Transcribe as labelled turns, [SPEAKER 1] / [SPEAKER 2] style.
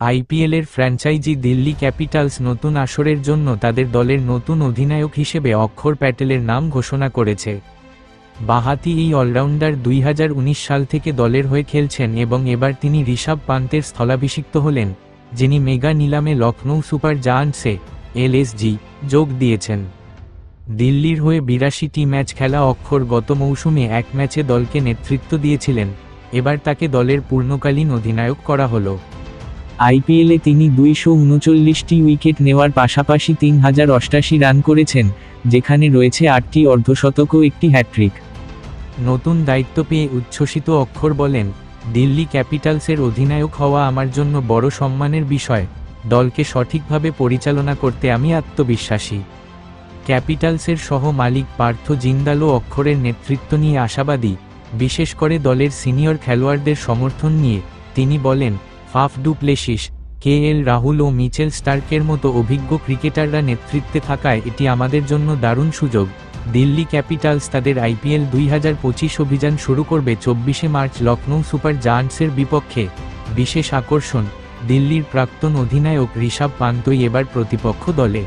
[SPEAKER 1] আইপিএলের franchise Delhi Capitals নতুন আসরের জন্য তাদের দলের নতুন অধিনায়ক হিসেবে অক্ষর প্যাটেলের নাম ঘোষণা করেছে। বাহাতি এই অলরাউন্ডার দুই হাজার উনিশ সাল থেকে দলের হয়ে খেলছেন এবং এবার তিনি ঋষভ পান্তের স্থলাভিষিক্ত হলেন, যিনি মেগা নিলামে লখনৌ সুপার জায়ান্টসে এলএসজি যোগ দিয়েছেন। দিল্লির হয়ে বিরাশিটি ম্যাচ খেলা অক্ষর গত মৌসুমে এক ম্যাচে দলকে নেতৃত্ব দিয়েছিলেন, এবার তাকে দলের পূর্ণকালীন অধিনায়ক করা হলো। আইপিএলে তিনি দুইশো উনচল্লিশটি উইকেট নেওয়ার পাশাপাশি তিন হাজার অষ্টাশি রান করেছেন, যেখানে রয়েছে আটটি অর্ধশতক ও একটি হ্যাট্রিক নতুন দায়িত্ব পেয়ে উচ্ছ্বসিত অক্ষর বলেন, দিল্লি ক্যাপিটালসের অধিনায়ক হওয়া আমার জন্য বড় সম্মানের বিষয়। দলকে সঠিকভাবে পরিচালনা করতে আমি আত্মবিশ্বাসী। ক্যাপিটালসের সহ মালিক পার্থ জিন্দালও অক্ষরের নেতৃত্ব নিয়ে আশাবাদী। বিশেষ করে দলের সিনিয়র খেলোয়াড়দের সমর্থন নিয়ে তিনি বলেন Faf du Plessis K L Rahul ও মিচেল স্টার্কের মতো অভিজ্ঞ ক্রিকেটাররা নেতৃত্বে থাকায় এটি আমাদের জন্য দারুণ সুযোগ। দিল্লি ক্যাপিটালস তাদের আইপিএল দুই হাজার পঁচিশ অভিযান শুরু করবে চব্বিশে মার্চ লখনৌ সুপার জায়ান্টসের বিপক্ষে। বিশেষ আকর্ষণ, দিল্লির প্রাক্তন অধিনায়ক ঋষভ পান্তই এবার প্রতিপক্ষ দলে।